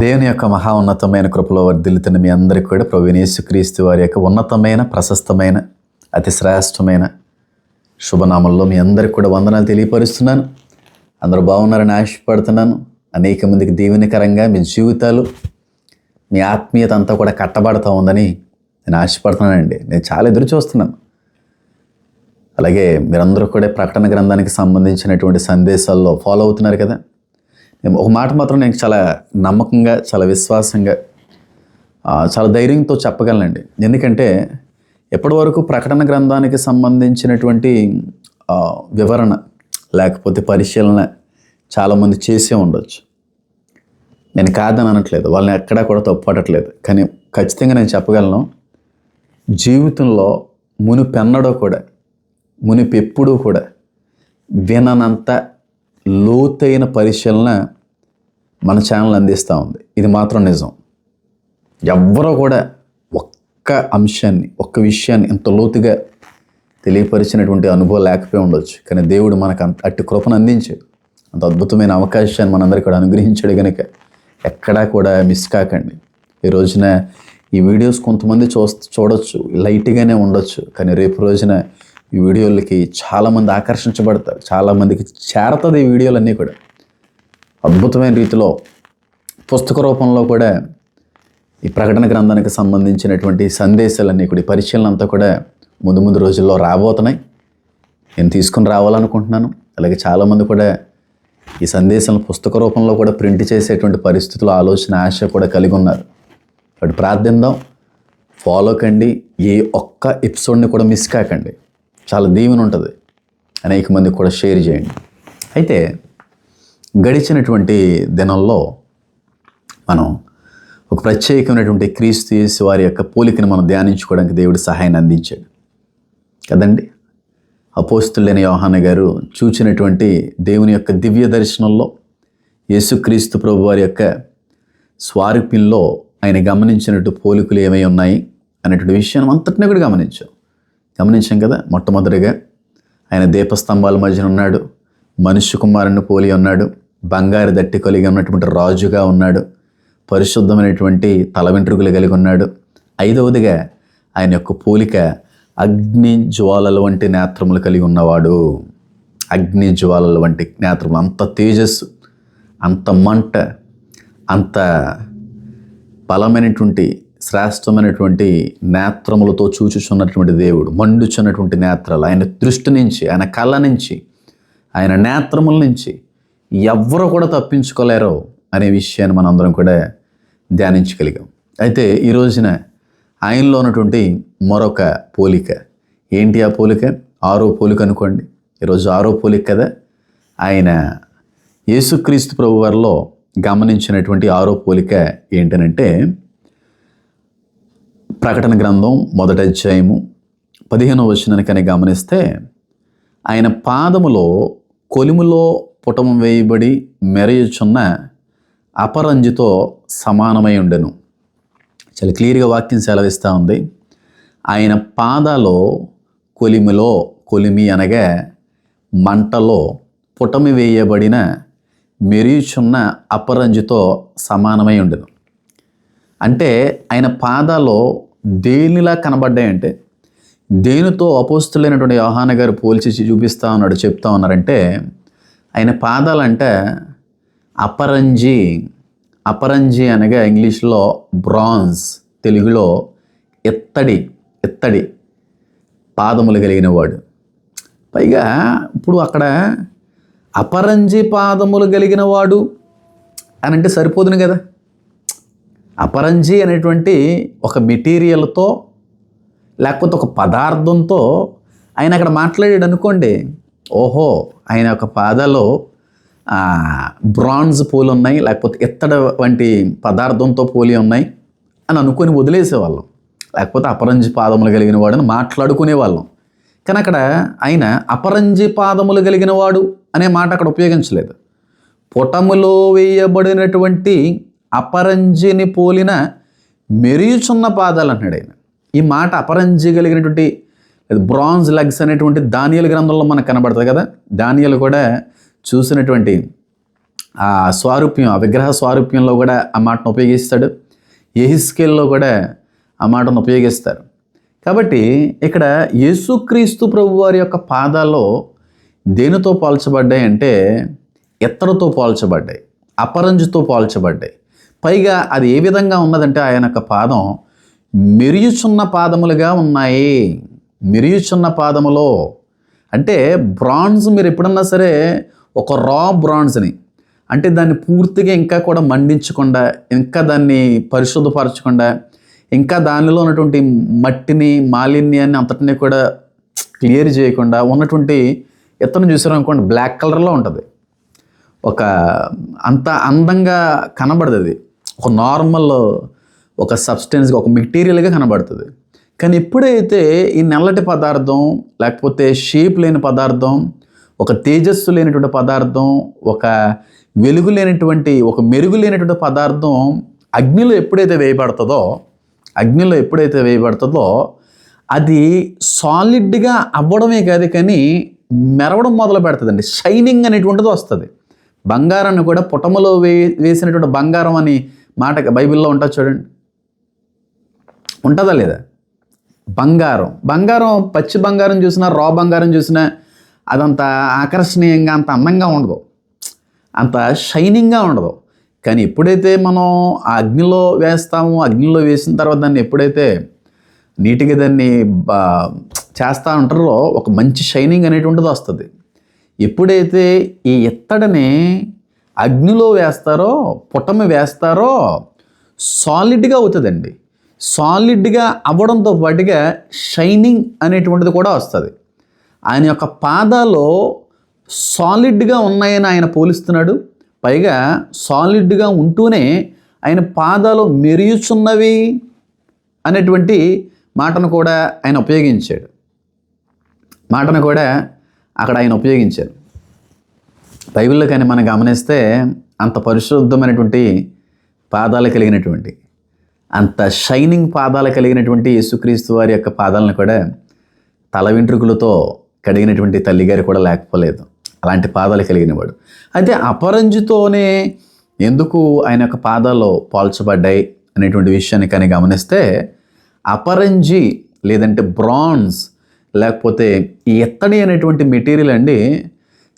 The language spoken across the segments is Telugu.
దేవుని యొక్క మహా ఉన్నతమైన కృపలో వర్ధిల్లుతున్న మీ అందరికీ కూడా ప్రవీణేశు క్రీస్తు వారి యొక్క ఉన్నతమైన ప్రశస్తమైన అతి శ్రేష్టమైన శుభనామంలో మీ అందరికి కూడా వందనాలు తెలియపరుస్తున్నాను. అందరూ బాగున్నారని ఆశపడుతున్నాను. అనేక మందికి దీవెనకరంగా మీ జీవితాలు మీ ఆత్మీయత అంతా కూడా కట్టబడతా ఉందని నేను ఆశపడుతున్నానండి. నేను చాలా ఎదురు చూస్తున్నాను. అలాగే మీరందరూ కూడా ప్రకటన గ్రంథానికి సంబంధించినటువంటి సందేశాల్లో ఫాలో అవుతున్నారు కదా. ఒక మాట మాత్రం నేను చాలా నమ్మకంగా చాలా విశ్వాసంగా చాలా ధైర్యంతో చెప్పగలనండి. ఎందుకంటే ఎప్పటి వరకు ప్రకటన గ్రంథానికి సంబంధించినటువంటి వివరణ లేకపోతే పరిశీలన చాలామంది చేసే ఉండొచ్చు. నేను కాదని అనట్లేదు. వాళ్ళని ఎక్కడా కూడా తప్పుపడట్లేదు. కానీ ఖచ్చితంగా నేను చెప్పగలను జీవితంలో మునిపెన్నడో కూడా మునిపెప్పుడూ కూడా విననంత లోతైన పరిశీలన మన ఛానల్ అందిస్తూ ఉంది. ఇది మాత్రం నిజం. ఎవ్వరూ కూడా ఒక్క అంశాన్ని ఒక్క విషయాన్ని ఇంత లోతుగా తెలియపరిచినటువంటి అనుభవం లేకపోయి ఉండొచ్చు. కానీ దేవుడు మనకు అంత అట్టి కృపను అందించాడు. అంత అద్భుతమైన అవకాశాన్ని మనందరికీ కూడా అనుగ్రహించాడు కనుక ఎక్కడా కూడా మిస్ కాకండి. ఈ రోజున ఈ వీడియోస్ కొంతమంది చూ చూడొచ్చు. లైట్గానే ఉండొచ్చు. కానీ రేపు రోజున ఈ వీడియోలకి చాలామంది ఆకర్షించబడతారు చాలామందికి చేరతుంది ఈ వీడియోలన్నీ కూడా. అద్భుతమైన రీతిలో పుస్తక రూపంలో కూడా ఈ ప్రకటన గ్రంథానికి సంబంధించినటువంటి సందేశాలన్నీ కూడా ఈ పరిశీలన అంతా కూడా ముందు ముందు రోజుల్లో రాబోతున్నాయి. నేను తీసుకుని రావాలనుకుంటున్నాను. అలాగే చాలామంది కూడా ఈ సందేశాలను పుస్తక రూపంలో కూడా ప్రింట్ చేసేటువంటి పరిస్థితులు ఆలోచన ఆశ కూడా కలిగి ఉన్నారు. కాబట్టి ప్రార్థిద్దాం. ఫాలో కండి. ఏ ఒక్క ఎపిసోడ్ని కూడా మిస్ కాకండి. చాలా దీవెన ఉంటుంది. అనేక మందికి కూడా షేర్ చేయండి. అయితే గడిచినటువంటి దినంలో మనం ఒక ప్రత్యేకమైనటువంటి క్రీస్తు యేసు వారి యొక్క పోలికను మనం ధ్యానించుకోవడానికి దేవుడు సహాయాన్ని అందించాడు. కదండి? అపోస్తులైన యోహాన గారు చూచినటువంటి దేవుని యొక్క దివ్య దర్శనంలో యేసుక్రీస్తు ప్రభు వారి యొక్క స్వారూప్యంలో ఆయన గమనించినట్టు పోలికలు ఏమై ఉన్నాయి అనేటువంటి విషయాన్ని అంతటిని కూడా గమనించాం. గమనించాం కదా? మొట్టమొదటిగా ఆయన దీపస్తంభాల మధ్యన ఉన్నాడు. మనుష్య కుమారుని పోలి ఉన్నాడు. బంగారు దట్టి కలిగి ఉన్నటువంటి రాజుగా ఉన్నాడు. పరిశుద్ధమైనటువంటి తల వెంట్రుకలు కలిగి ఉన్నాడు. ఐదవదిగా ఆయన యొక్క పోలిక అగ్ని జ్వాలల వంటి నేత్రములు కలిగి ఉన్నవాడు. అగ్ని జ్వాలల వంటి నేత్రములు. అంత తేజస్సు అంత మంట అంత బలమైనటువంటి శ్రేష్టమైనటువంటి నేత్రములతో చూచుచున్నటువంటి దేవుడు మండుచున్నటువంటి నేత్రాలు ఆయన దృష్టి నుంచి ఆయన కళ్ళ నుంచి ఆయన నేత్రముల నుంచి ఎవరు కూడా తప్పించుకోలేరో అనే విషయాన్ని మనందరం కూడా ధ్యానించగలిగాం. అయితే ఈ రోజున ఆయనలో ఉన్నటువంటి మరొక పోలిక ఏంటి ఆ పోలిక? ఆరో పోలిక అనుకోండి. ఈరోజు ఆరో పోలిక కదా. ఆయన యేసుక్రీస్తు ప్రభు వారిలో గమనించినటువంటి ఆరో పోలిక ఏంటనంటే ప్రకటన గ్రంథం మొదటి అధ్యాయము పదిహేనవ కనుక గమనిస్తే ఆయన పాదములో కొలిములో పుటము వేయబడి మెరయుచున్న అపరంజితో సమానమై ఉండెను. చాలా క్లియర్గా వాక్యం సెలవిస్తూ ఉంది. ఆయన పాదాలో కొలిమిలో కొలిమి అనగా మంటలో పుటమి వేయబడిన మెరియుచున్న అపరంజితో సమానమై ఉండెను. అంటే ఆయన పాదాలో దేనిలా కనబడ్డాయంటే దేనితో అపోస్తులైనటువంటి యోహాన గారు పోల్చి చూపిస్తా ఉన్నాడు చెప్తా ఉన్నారంటే ఆయన పాదాలంటే అపరంజి అపరంజి అనగా ఇంగ్లీష్లో బ్రాంజ్ తెలుగులో ఎత్తడి ఎత్తడి పాదములు కలిగిన వాడు. పైగా ఇప్పుడు అక్కడ అపరంజి పాదములు కలిగిన వాడు అని అంటే సరిపోదును కదా? అపరంజి అనేటువంటి ఒక మెటీరియల్తో లేకపోతే ఒక పదార్థంతో ఆయన అక్కడ మాట్లాడాడు అనుకోండి. ఓహో ఆయన ఒక పాదాలో ఆ, బ్రాంజ్ పూలు ఉన్నాయి లేకపోతే ఇత్తడ వంటి పదార్థంతో పోలి ఉన్నాయి అని అనుకొని వదిలేసేవాళ్ళం. లేకపోతే అపరంజి పాదములు కలిగిన వాడని మాట్లాడుకునేవాళ్ళం కానీ అక్కడ ఆయన అపరంజి పాదములు కలిగిన వాడు అనే మాట అక్కడ ఉపయోగించలేదు. పుటములో వేయబడినటువంటి అపరంజిని పోలిన మెరియుచున్న పాదాలు అన్నాడు ఆయన. ఈ మాట అపరంజి కలిగినటువంటి బ్రాంజ్ లెగ్స్ అనేటువంటి దానియల గ్రంథంలో మనకు కనబడుతుంది కదా. దానియలు కూడా చూసినటువంటి ఆ స్వారూప్యం ఆ విగ్రహ స్వారూప్యంలో కూడా ఆ మాటను ఉపయోగిస్తాడు. ఎహిస్కేల్లో కూడా ఆ మాటను ఉపయోగిస్తారు. కాబట్టి ఇక్కడ యేసుక్రీస్తు ప్రభు వారి యొక్క పాదాల్లో దేనితో పోల్చబడ్డాయి అంటే ఎత్తడితో పోల్చబడ్డాయి అపరంజుతో పోల్చబడ్డాయి. పైగా అది ఏ విధంగా ఉన్నదంటే ఆయన యొక్క పాదం మెరియుచున్న పాదములుగా ఉన్నాయి. మెరియుచున్న పాదములో అంటే బ్రాంజ్ మీరు ఎప్పుడన్నా సరే ఒక రా బ్రాంజ్ని అంటే దాన్ని పూర్తిగా ఇంకా కూడా మండించకుండా ఇంకా దాన్ని పరిశుద్ధపరచకుండా ఇంకా దానిలో ఉన్నటువంటి మట్టిని మాలిన్యాన్ని అంతటిని కూడా క్లియర్ చేయకుండా ఉన్నటువంటి ఎత్తను చూసారనుకోండి బ్లాక్ కలర్లో ఉంటుంది. ఒక అంత అందంగా కనబడదు అది. ఒక నార్మల్ ఒక సబ్స్టెన్స్గా ఒక మెటీరియల్గా కనబడుతుంది. కానీ ఎప్పుడైతే ఈ నల్లటి పదార్థం లేకపోతే షేప్ లేని పదార్థం ఒక తేజస్సు లేనటువంటి పదార్థం ఒక వెలుగు లేనటువంటి ఒక మెరుగు లేనటువంటి పదార్థం అగ్నిలో ఎప్పుడైతే వేయబడుతుందో అగ్నిలో ఎప్పుడైతే వేయబడుతుందో అది సాలిడ్గా అవ్వడమే కాదు కానీ మెరవడం మొదలు పెడుతుందండి. షైనింగ్ అనేటువంటిది వస్తుంది. బంగారాన్ని కూడా పుటములో వే వేసినటువంటి బంగారం అని మాట బైబిల్లో ఉంటుంది చూడండి. ఉంటుందా లేదా? బంగారం. బంగారం పచ్చి బంగారం చూసినా రా బంగారం చూసినా అదంత ఆకర్షణీయంగా అంత అందంగా ఉండదు. అంత షైనింగ్గా ఉండదు. కానీ ఎప్పుడైతే మనం ఆ అగ్నిలో వేస్తామో అగ్నిలో వేసిన తర్వాత దాన్ని ఎప్పుడైతే నీట్గా దాన్ని బా చేస్తూ ఉంటారో ఒక మంచి షైనింగ్ అనేటువంటిది వస్తుంది. ఎప్పుడైతే ఈ ఎత్తడని అగ్నిలో వేస్తారో పుటమి వేస్తారో సాలిడ్గా అవుతుందండి. సాలిడ్గా అవ్వడంతో పాటుగా షైనింగ్ అనేటువంటిది కూడా వస్తుంది. ఆయన యొక్క పాదాలు సాలిడ్గా ఉన్నాయని ఆయన పోలిస్తున్నాడు. పైగా సాలిడ్గా ఉంటూనే ఆయన పాదాలు మెరుగుచున్నవి అనేటువంటి మాటను కూడా ఆయన ఉపయోగించాడు. మాటను కూడా అక్కడ ఆయన ఉపయోగించారు. బైబిల్లో కానీ మనం గమనిస్తే అంత పరిశుద్ధమైనటువంటి పాదాలు కలిగినటువంటి అంత షైనింగ్ పాదాలు కలిగినటువంటి యేసుక్రీస్తు వారి యొక్క పాదాలను కూడా తల వెంట్రుకలతో కడిగినటువంటి తల్లిగారు కూడా లేకపోలేదు. అలాంటి పాదాలు కలిగినవాడు. అయితే అపరంజితోనే ఎందుకు ఆయన యొక్క పాదాలు పోల్చబడ్డాయి అనేటువంటి విషయాన్ని కానీ గమనిస్తే అపరంజి లేదంటే బ్రాన్స్ లేకపోతే ఈ ఎత్తడి అనేటువంటి మెటీరియల్ అండి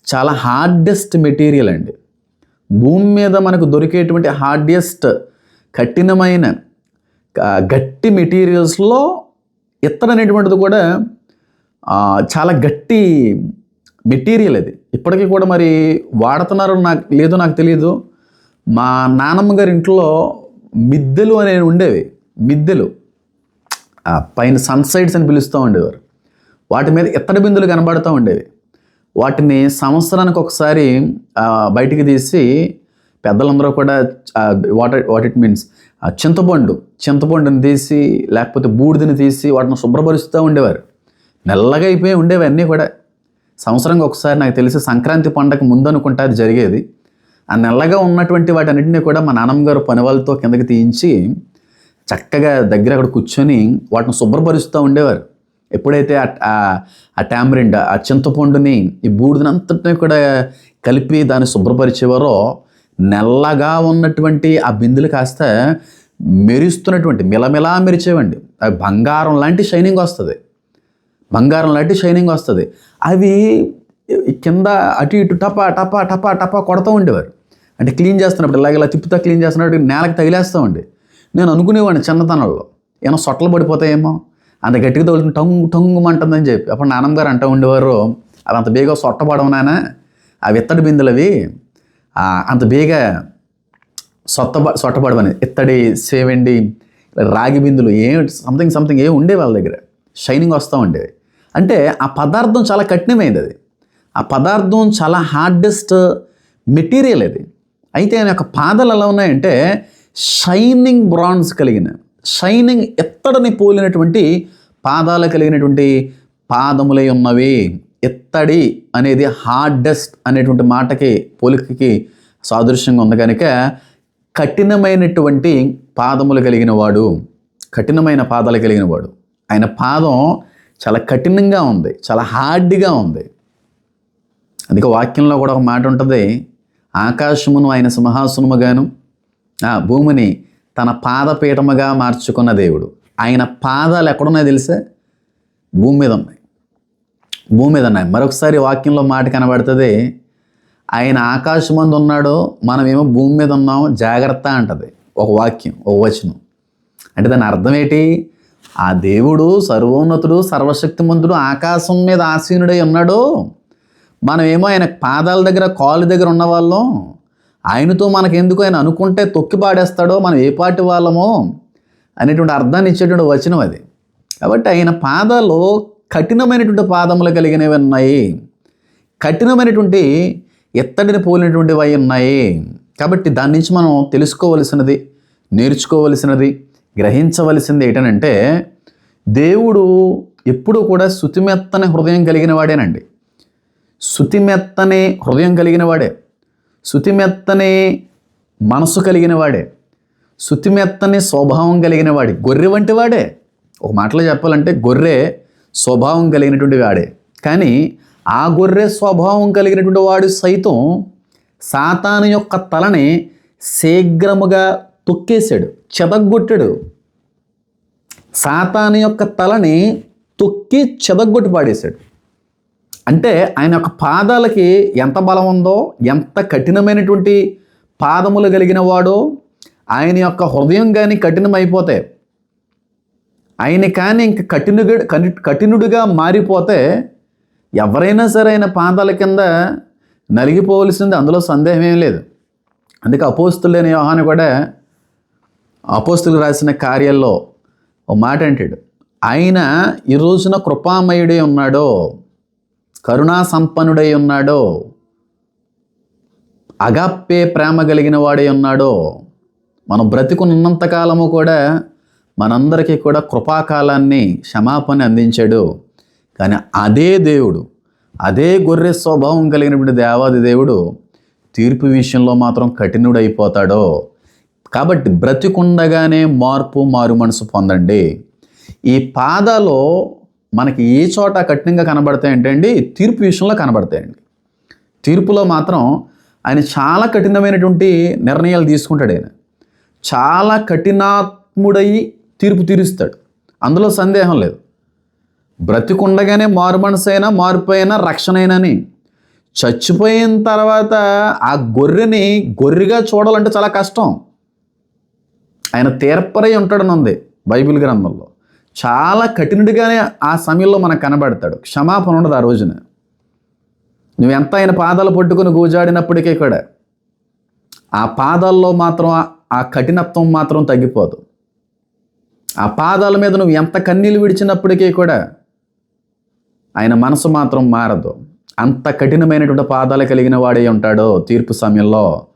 చాలా హార్డెస్ట్ మెటీరియల్ అండి. భూమి మీద మనకు దొరికేటువంటి హార్డెస్ట్ కఠినమైన గట్టి మెటీరియల్స్లో ఇత్తడి అనేటువంటిది కూడా చాలా గట్టి మెటీరియల్ అది. ఇప్పటికీ కూడా మరి వాడుతున్నారో నాకు లేదో నాకు తెలియదు మా నానమ్మ గారి ఇంట్లో మిద్దెలు అనేవి ఉండేవి. మిద్దెలు. పైన సన్సైడ్స్ అని పిలుస్తూ ఉండేవారు. వాటి మీద ఇత్తడి బిందులు కనబడుతూ ఉండేవి. వాటిని సంవత్సరానికి ఒకసారి బయటికి తీసి పెద్దలందరూ కూడా వాట్ వాట్ ఇట్ మీన్స్ చింతపండు చింతపండుని తీసి లేకపోతే బూడిదని తీసి వాటిని శుభ్రపరుస్తూ ఉండేవారు. నల్లగా అయిపోయి ఉండేవి అన్నీ కూడా. సంవత్సరంగా ఒకసారి నాకు తెలిసి సంక్రాంతి పండగ ముందు అది జరిగేది. ఆ నెల్లగా ఉన్నటువంటి వాటన్నిటిని కూడా మా నాన్నమ్మ గారు పని వాళ్ళతో కిందకి తీయించి చక్కగా దగ్గర అక్కడ కూర్చొని వాటిని శుభ్రపరుస్తూ ఉండేవారు. ఎప్పుడైతే ఆ- ఆ- టామరిండ్ ఆ చింతపండుని ఈ బూడిదనంతటిని కూడా కలిపి దాన్ని శుభ్రపరిచేవారో నెల్లగా ఉన్నటువంటి ఆ బిందులు కాస్త మెరుస్తున్నటువంటి మిలమిలా మెరిచేవండి. అవి బంగారం లాంటి షైనింగ్ వస్తుంది. బంగారం లాంటి షైనింగ్ వస్తుంది. అవి కింద అటు ఇటు టపా టపా టపా టపా కొడుతూ ఉండేవారు. అంటే క్లీన్ చేస్తున్నప్పుడు ఇలాగ ఇలా తిప్పుతా క్లీన్ చేస్తున్నప్పుడు నేలకు తగిలేస్తామండి నేను అనుకునేవాడిని చిన్నతనంలో. ఏమో సొట్టలు పడిపోతాయేమో. అంత గట్టిగా తగులుతుంది టంగు టంగుమంటుందని చెప్పి. అప్పుడు నాన్నమ్మ గారు అంటూ ఉండేవారు అది అంత బేగా సొట్ట పడవు నాన్న విత్తడి ఇత్తడి బిందులు అవి అంత బేగా సొత్త సొట్టపడమని ఇత్తడి సేవండి రాగి బిందులు ఏ సంథింగ్ సంథింగ్ ఏ ఉండే వాళ్ళ దగ్గర. షైనింగ్ వస్తూ ఉండేవి. అంటే ఆ పదార్థం చాలా కఠినమైనది అది. ఆ పదార్థం చాలా హార్డెస్ట్ మెటీరియల్ అది. అయితే ఆయన యొక్క పాదాలు ఎలా ఉన్నాయంటే షైనింగ్ బ్రాన్స్ కలిగిన షైనింగ్ ఎత్తడని పోలినటువంటి పాదాలు కలిగినటువంటి పాదములై ఉన్నవి. ఎత్తడి అనేది హార్డెస్ట్ అనేటువంటి మాటకి పోలికకి సాదృశ్యంగా ఉంది. కనుక కఠినమైనటువంటి పాదములు కలిగిన వాడు కఠినమైన పాదాలు కలిగిన వాడు ఆయన పాదం చాలా కఠినంగా ఉంది చాలా హార్డ్గా ఉంది. అందుకే వాక్యంలో కూడా ఒక మాట ఉంటుంది ఆకాశమును ఆయన సింహాసనముగాను ఆ భూమిని తన పాదపీఠముగా మార్చుకున్న దేవుడు. ఆయన పాదాలు ఎక్కడున్నాయి తెలిసే? భూమి మీద ఉన్నాయి. భూమి మీద ఉన్నాయి. మరొకసారి వాక్యంలో మాట కనబడుతుంది ఆయన ఆకాశమందు ఉన్నాడో మనమేమో భూమి మీద ఉన్నాం జాగ్రత్త అంటది. ఒక వాక్యం ఒక వచనం. అంటే దాని అర్థం ఏంటి? ఆ దేవుడు సర్వోన్నతుడు సర్వశక్తిమంతుడు ఆకాశం మీద ఆసీనుడై ఉన్నాడు మనమేమో ఆయన పాదాల దగ్గర కాలు దగ్గర ఉన్న వాళ్ళం ఆయనతో మనకెందుకు ఆయన అనుకుంటే తొక్కి పాడేస్తాడో మనం ఏ పాటి వాళ్ళమో అనేటువంటి అర్థాన్ని ఇచ్చేటువంటి వచనం అది. కాబట్టి ఆయన పాదాలు కఠినమైనటువంటి పాదములు కలిగినవి ఉన్నాయి. కఠినమైనటువంటి ఎత్తడిని పోలినటువంటివి అయి ఉన్నాయి. కాబట్టి దాని నుంచి మనం తెలుసుకోవలసినది నేర్చుకోవలసినది గ్రహించవలసింది ఏంటనంటే దేవుడు ఎప్పుడూ కూడా శుతిమెత్తని హృదయం కలిగిన వాడేనండి శుతిమెత్తని హృదయం కలిగిన వాడే శుతిమెత్తని మనసు కలిగిన వాడే. శుతిమెత్తని స్వభావం కలిగిన వాడే. గొర్రె వంటి వాడే. ఒక మాటలో చెప్పాలంటే గొర్రె స్వభావం కలిగినటువంటి వాడే. కానీ ఆ గొర్రె స్వభావం కలిగినటువంటి వాడు సైతం సాతాను యొక్క తలని శీఘ్రముగా తొక్కేశాడు చెదగొట్టాడు సాతాను యొక్క తలని తొక్కి చెదగొట్టి పాడేశాడు. అంటే ఆయన యొక్క పాదాలకి ఎంత బలం ఉందో ఎంత కఠినమైనటువంటి పాదములు కలిగిన వాడో ఆయన యొక్క హృదయం కానీ కఠినమైపోతే ఆయన కానీ ఇంక కఠినుగా కఠినుడిగా మారిపోతే ఎవరైనా సరే ఆయన పాదాల కింద నలిగిపోవలసింది అందులో సందేహం ఏం లేదు. అందుకే అపోస్తులైన యోహాను కూడా అపోస్తులు రాసిన కార్యాల్లో ఓ మాట అంటాడు ఆయన ఈ రోజున కృపామయుడే ఉన్నాడో కరుణా సంపన్నుడై ఉన్నాడో అగాప్పే ప్రేమ కలిగిన వాడై ఉన్నాడో మనం బ్రతికున్నంతకాలము కూడా మనందరికీ కూడా కృపాకాలాన్ని క్షమాపణ అందించాడు. కానీ అదే దేవుడు అదే గొర్రె స్వభావం కలిగినటువంటి దేవాది దేవుడు తీర్పు విషయంలో మాత్రం కఠినుడైపోతాడో. కాబట్టి బ్రతికుండగానే మార్పు మారు మనసు పొందండి. ఈ పాదాలో మనకి ఏ చోట కఠినంగా కనబడతాయంటే అండి తీర్పు విషయంలో కనబడతాయండి తీర్పులో మాత్రం ఆయన చాలా కఠినమైనటువంటి నిర్ణయాలు తీసుకుంటాడు ఆయన. చాలా కఠినాత్ముడై తీర్పు తీరుస్తాడు. అందులో సందేహం లేదు. బ్రతికుండగానే మారు మనసైనా మార్పు అయినా రక్షణైనని. చచ్చిపోయిన తర్వాత ఆ గొర్రెని గొర్రెగా చూడాలంటే చాలా కష్టం. ఆయన తీర్పరై ఉంటాడని ఉంది బైబిల్ గ్రంథంలో. చాలా కఠినుడిగానే ఆ సమయంలో మనకు కనబడతాడు. క్షమాపణ ఉండదు ఆ రోజున. నువ్వు ఎంత ఆయన పాదాలు పట్టుకుని గూజాడినప్పటికీ కూడా ఆ పాదాల్లో మాత్రం ఆ- ఆ కఠినత్వం మాత్రం తగ్గిపోదు. ఆ పాదాల మీద నువ్వు ఎంత కన్నీళ్ళు విడిచినప్పటికీ కూడా ఆయన మనసు మాత్రం మారదు. అంత కఠినమైనటువంటి పాదాలు కలిగిన వాడే ఉంటాడో తీర్పు సమయంలో.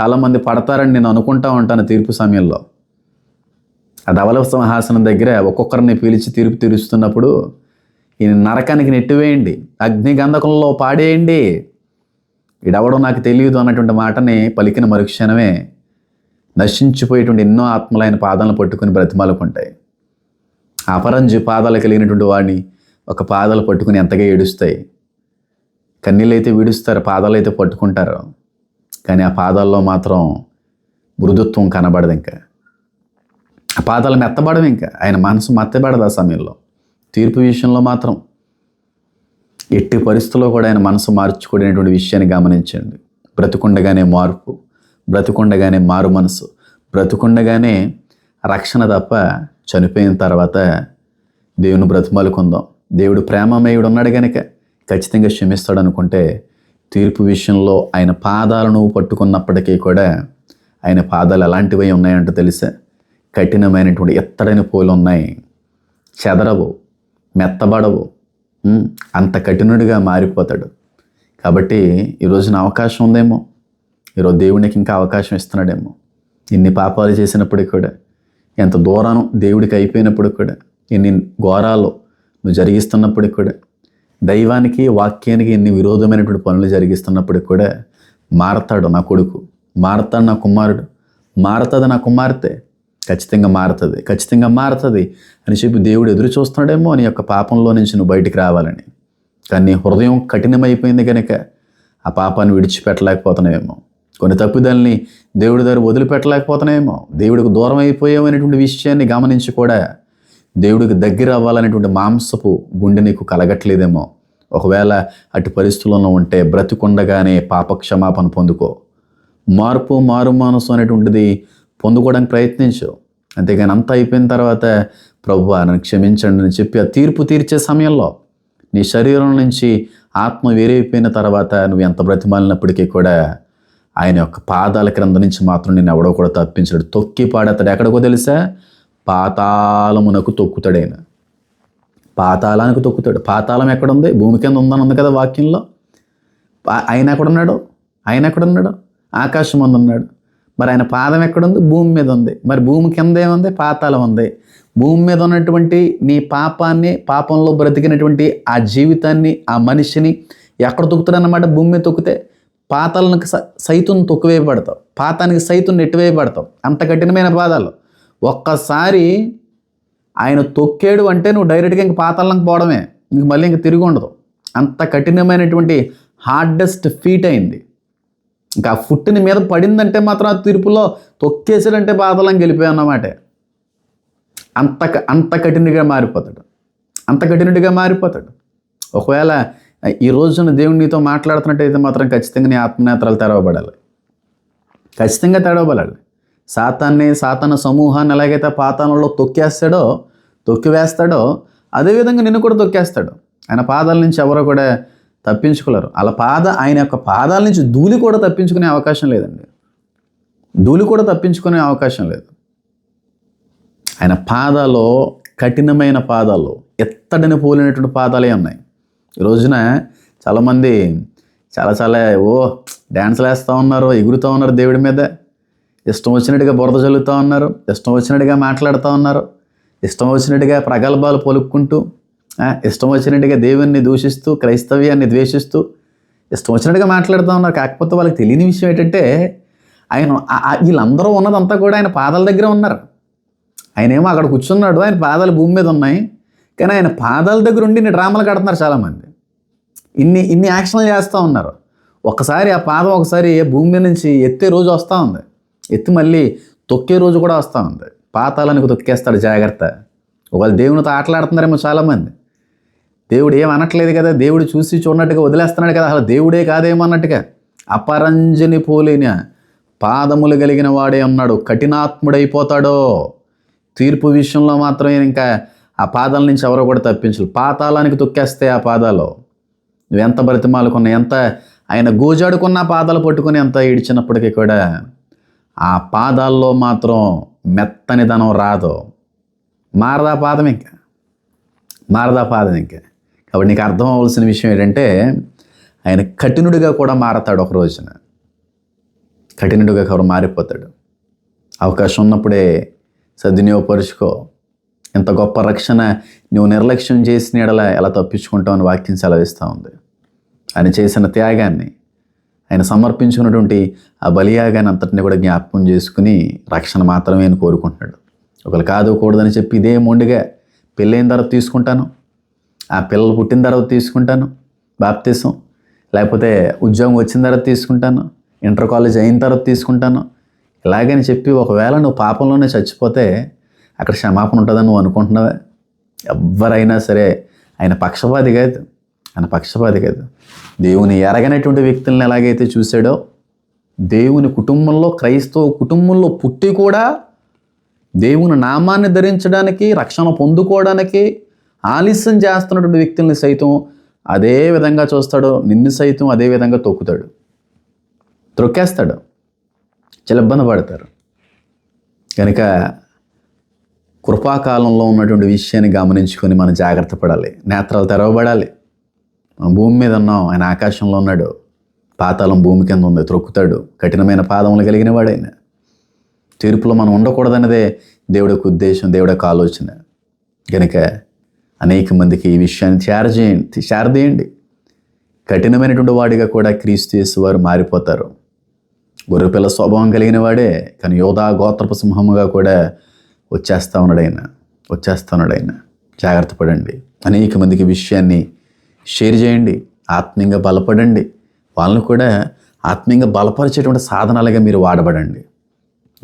చాలామంది పడతారని నేను అనుకుంటా ఉంటాను తీర్పు సమయంలో. ఆ ధవల సింహాసనం దగ్గర ఒక్కొక్కరిని పిలిచి తీర్పు తీరుస్తున్నప్పుడు ఈయన నరకానికి నెట్టివేయండి అగ్ని గంధకంలో పాడేయండి. ఇడవడం నాకు తెలియదు అన్నటువంటి మాటని పలికిన మరుక్షణమే నశించిపోయేటువంటి ఎన్నో ఆత్మలైన పాదాలను పట్టుకుని బ్రతిమాలుకుంటాయి. అపరంజి పాదాలు కలిగినటువంటి వాడిని ఒక పాదాలు పట్టుకుని ఎంతగా ఏడుస్తాయి. కన్నీళ్ళు అయితే విడుస్తారు పాదాలు అయితే పట్టుకుంటారు. కానీ ఆ పాదాల్లో మాత్రం మృదుత్వం కనబడదు ఇంకా. పాదాలు మెత్తబడవు ఇంకా. ఆయన మనసు మెత్తబడదు ఆ సమయంలో. తీర్పు విషయంలో మాత్రం ఎట్టి పరిస్థితుల్లో కూడా ఆయన మనసు మార్చుకునేటువంటి విషయాన్ని గమనించండి. బ్రతుకుండగానే మార్పు బ్రతుకుండగానే మారు మనసు బ్రతుకుండగానే రక్షణ తప్ప చనిపోయిన తర్వాత దేవుని బ్రతిమాలుకుందాం. దేవుడు ప్రేమమయుడు ఉన్నాడు కనుక ఖచ్చితంగా క్షమిస్తాడు అనుకుంటే తీర్పు విషయంలో ఆయన పాదాలను పట్టుకున్నప్పటికీ కూడా ఆయన పాదాలు ఎలాంటివై ఉన్నాయంటో తెలుసా? కఠినమైనటువంటి ఎత్తడని పూలు ఉన్నాయి చెదరవు మెత్తబడవు. అంత కఠినుడిగా మారిపోతాడు. కాబట్టి ఈరోజున అవకాశం ఉందేమో? ఈరోజు దేవునికి ఇంకా అవకాశం ఇస్తున్నాడేమో? ఇన్ని పాపాలు చేసినప్పటికి కూడా ఎంత దూరం దేవుడికి అయిపోయినప్పుడు కూడా ఇన్ని ఘోరాలు నువ్వు జరిగిస్తున్నప్పటికి కూడా దైవానికి వాక్యానికి ఎన్ని విరోధమైనటువంటి పనులు జరిగిస్తున్నప్పటికి కూడా మారతాడు నా కొడుకు. మారతాడు నా కుమారుడు. మారతాడు నా కుమార్తె. ఖచ్చితంగా మారుతుంది. ఖచ్చితంగా మారుతుంది. అని చెప్పి దేవుడు ఎదురు చూస్తున్నాడేమో నీ యొక్క పాపంలో నుంచి నువ్వు బయటికి రావాలని. కానీ నీ హృదయం కఠినమైపోయింది కనుక ఆ పాపాన్ని విడిచిపెట్టలేకపోతున్నావేమో. కొన్ని తప్పుదల్ని దేవుడి దగ్గర వదిలిపెట్టలేకపోతున్నాయేమో దేవుడికి దూరం అయిపోయామనేటువంటి విషయాన్ని గమనించి కూడా దేవుడికి దగ్గర అవ్వాలనేటువంటి మాంసపు గుండె నీకు కలగట్లేదేమో. ఒకవేళ అటు పరిస్థితుల్లో ఉంటే బ్రతికుండగానే పాప క్షమాపణ పొందుకో. మార్పు మారు మనసు అనేటువంటిది పొందుకోవడానికి ప్రయత్నించు. అంతేగాని అంతా అయిపోయిన తర్వాత ప్రభు నన్ను క్షమించండి అని చెప్పి ఆ తీర్పు తీర్చే సమయంలో నీ శరీరం నుంచి ఆత్మ వేరైపోయిన తర్వాత నువ్వు ఎంత బ్రతిమాలినప్పటికీ కూడా ఆయన యొక్క పాదాల క్రింద నుంచి మాత్రం నేను ఎవడో కూడా తప్పించాడు తొక్కి పాడతాడు ఎక్కడికో తెలుసా? పాతాళమునకు తొక్కుతాడు ఆయన. పాతాళానికి తొక్కుతాడు. పాతాళం ఎక్కడుంది? భూమి కింద ఉందని ఉంది కదా వాక్యంలో. ఆయన ఎక్కడున్నాడు? ఆయన ఎక్కడున్నాడు? ఆకాశం ముందు ఉన్నాడు మరి ఆయన పాదం ఎక్కడుంది? భూమి మీద ఉంది. మరి భూమి కింద ఏముంది? పాతాళం ఉంది. భూమి మీద ఉన్నటువంటి నీ పాపాన్ని పాపంలో బ్రతికినటువంటి ఆ జీవితాన్ని ఆ మనిషిని ఎక్కడ తొక్కుతాడన్నమాట? భూమి మీద తొక్కితే పాతాలకు సైతం తొక్కువేయబడతావు. పాతానికి సైతం నెట్టివేయబడతావు. అంత కఠినమైన పాదాలు. ఒక్కసారి ఆయన తొక్కాడు అంటే నువ్వు డైరెక్ట్గా ఇంక పాతాలకు పోవడమే. ఇంక మళ్ళీ ఇంక తిరిగి ఉండదు. అంత కఠినమైనటువంటి హార్డెస్ట్ ఫీట్ అయింది. ఇంకా ఫుట్ని మీద పడిందంటే మాత్రం ఆ తీర్పులో తొక్కేసాడంటే బాధలం గెలిపోయావు అన్నమాట అంత క- అంత కఠినగా మారిపోతాడు. అంత కఠినుడిగా మారిపోతాడు. ఒకవేళ ఈ రోజున దేవుడు నీతో మాట్లాడుతున్నట్టయితే మాత్రం ఖచ్చితంగా నీ ఆత్మనేత్రాలు తెరవబడాలి. ఖచ్చితంగా తెరవబడాలి. సాతాన్ని సాతాన సమూహాన్ని ఎలాగైతే పాతానంలో తొక్కేస్తాడో తొక్కివేస్తాడో అదేవిధంగా నిన్ను కూడా తొక్కేస్తాడు. ఆయన పాదాల నుంచి ఎవరో కూడా తప్పించుకోలేరు. అలా పాద ఆయన యొక్క పాదాల నుంచి ధూళి కూడా తప్పించుకునే అవకాశం లేదండి. ధూళి కూడా తప్పించుకునే అవకాశం లేదు. ఆయన పాదాలు కఠినమైన పాదాలు ఎత్తడిని పోలినటువంటి పాదాలే ఉన్నాయి. ఈ రోజున చాలామంది చాలా చాలా ఓ డ్యాన్స్లు వేస్తూ ఉన్నారు ఎగురుతూ ఉన్నారు దేవుడి మీద. ఇష్టం వచ్చినట్టుగా బురద చల్లుతూ ఉన్నారు ఇష్టం వచ్చినట్టుగా మాట్లాడుతూ ఉన్నారు ఇష్టం వచ్చినట్టుగా ప్రగల్భాలు పలుక్కుంటూ ఇష్టం వచ్చినట్టుగా దేవుణ్ణి దూషిస్తూ క్రైస్తవ్యాన్ని ద్వేషిస్తూ ఇష్టం వచ్చినట్టుగా మాట్లాడుతూ ఉన్నారు. కాకపోతే వాళ్ళకి తెలియని విషయం ఏంటంటే ఆయన వీళ్ళందరూ ఉన్నదంతా కూడా ఆయన పాదాల దగ్గర ఉన్నారు. ఆయన ఏమో అక్కడ కూర్చున్నాడు ఆయన పాదాలు భూమి మీద ఉన్నాయి. కానీ ఆయన పాదాల దగ్గర ఉండి డ్రామాలు కడుతున్నారు చాలామంది. ఇన్ని ఇన్ని యాక్షన్లు చేస్తూ ఉన్నారు. ఒకసారి ఆ పాదం ఒకసారి భూమి మీద నుంచి ఎత్తే రోజు వస్తూ ఉంది. ఎత్తి మళ్ళీ తొక్కే రోజు కూడా వస్తూ ఉంది. పాతాలకు తొక్కేస్తాడు జాగ్రత్త. వాళ్ళు దేవునితో ఆటలాడుతున్నారేమో చాలామంది. దేవుడు ఏమనట్లేదు కదా? దేవుడు చూసి చూడనట్టుగా వదిలేస్తున్నాడు కదా? అసలు దేవుడే కాదేమో అన్నట్టుగా. అపరంజని పోలిన పాదములు కలిగిన వాడే ఉన్నాడు కఠినాత్ముడైపోతాడో. తీర్పు విషయంలో మాత్రమే ఇంకా ఆ పాదాల నుంచి ఎవరో కూడా తప్పించరు. పాతాళానికి తొక్కేస్తే ఆ పాదాలు. నువ్వెంత ఎంత బ్రతిమాలుకున్నా ఎంత ఆయన గోజాడుకున్న పాదాలు పట్టుకుని ఎంత ఈడ్చినప్పటికీ కూడా ఆ పాదాల్లో మాత్రం మెత్తనిదనం రాదు. మారదా పాదం ఇంకా? మారదా పాదం ఇంకా? కాబట్టి నీకు అర్థం అవ్వాల్సిన విషయం ఏంటంటే ఆయన కఠినుడిగా కూడా మారతాడు ఒక రోజున. కఠినుడిగా కూడా మారిపోతాడు. అవకాశం ఉన్నప్పుడే సద్వినియోగపరుచుకో ఇంత గొప్ప రక్షణ నువ్వు నిర్లక్ష్యం చేసిన ఎడలా ఎలా తప్పించుకుంటావు అని వాక్యం సెలవిస్తూ ఉంది. ఆయన చేసిన త్యాగాన్ని ఆయన సమర్పించుకున్నటువంటి ఆ బలియాగాన్ని అంతటిని కూడా జ్ఞాపకం చేసుకుని రక్షణ మాత్రమే అని కోరుకుంటున్నాడు. ఒకరు కాదు కూడదని చెప్పి ఇదే మొండిగా పెళ్ళైన తర్వాత తీసుకుంటాను. ఆ పిల్లలు పుట్టిన తర్వాత తీసుకుంటాను బాప్తీసం. లేకపోతే ఉద్యోగం వచ్చిన తర్వాత తీసుకుంటాను ఇంటర్ కాలేజ్ అయిన తర్వాత తీసుకుంటాను. ఇలాగని చెప్పి ఒకవేళ నువ్వు పాపంలోనే చచ్చిపోతే అక్కడ క్షమాపణ ఉంటుందని నువ్వు అనుకుంటున్నావే? ఎవరైనా సరే ఆయన పక్షపాతి కాదు ఆయన పక్షపాతి కాదు. దేవుని ఎరగనటువంటి వ్యక్తులను ఎలాగైతే చూశాడో దేవుని కుటుంబంలో క్రైస్తవ కుటుంబంలో పుట్టి కూడా దేవుని నామాన్ని ధరించడానికి రక్షణ పొందుకోవడానికి ఆలస్యం చేస్తున్నటువంటి వ్యక్తుల్ని సైతం అదే విధంగా చూస్తాడు నిన్ను సైతం అదే విధంగా తొక్కుతాడు. త్రొక్కేస్తాడు. చాలా ఇబ్బంది పడతారు. కనుక కృపాకాలంలో ఉన్నటువంటి విషయాన్ని గమనించుకొని మనం జాగ్రత్త పడాలి. నేత్రాలు తెరవబడాలి. మనం భూమి మీద ఉన్నాం. ఆయన ఆకాశంలో ఉన్నాడు. పాతాళం భూమి కింద ఉంది. త్రొక్కుతాడు. కఠినమైన పాదములు కలిగిన వాడైన. తీర్పులో మనం ఉండకూడదన్నదే దేవుడి యొక్క ఉద్దేశం దేవుడి యొక్క ఆలోచన. కనుక అనేక మందికి ఈ విషయాన్ని చేరజేయండి చేయండి కఠినమైనటువంటి వాడిగా కూడా క్రీస్తు చేసి వారు మారిపోతారు. గొర్రెపిల్ల స్వభావం కలిగిన వాడే కానీ యోధా గోత్రపు సింహముగా కూడా వచ్చేస్తా ఉన్నాడైన వచ్చేస్తా ఉన్నాడైన. జాగ్రత్త పడండి. అనేక మందికి విషయాన్ని షేర్ చేయండి. ఆత్మీయంగా బలపడండి. వాళ్ళని కూడా ఆత్మీయంగా బలపరిచేటువంటి సాధనాలుగా మీరు వాడబడండి.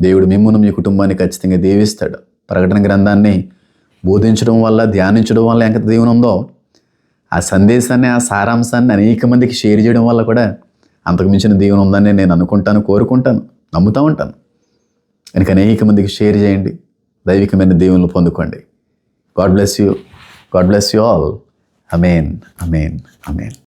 దేవుడు మిమ్మును మీ కుటుంబాన్ని ఖచ్చితంగా దీవిస్తాడు. ప్రకటన గ్రంథాన్ని బోధించడం వల్ల ధ్యానించడం వల్ల ఎంత దేవుని ఉందో ఆ సందేశాన్ని ఆ సారాంశాన్ని అనేక మందికి షేర్ చేయడం వల్ల కూడా అంతకు మించిన దేవుని ఉందని నేను అనుకుంటాను కోరుకుంటాను నమ్ముతూ ఉంటాను. కనుక అనేక మందికి షేర్ చేయండి దైవికమైన దేవుళ్ళు పొందుకోండి. God bless you. God bless you all. Amen amen amen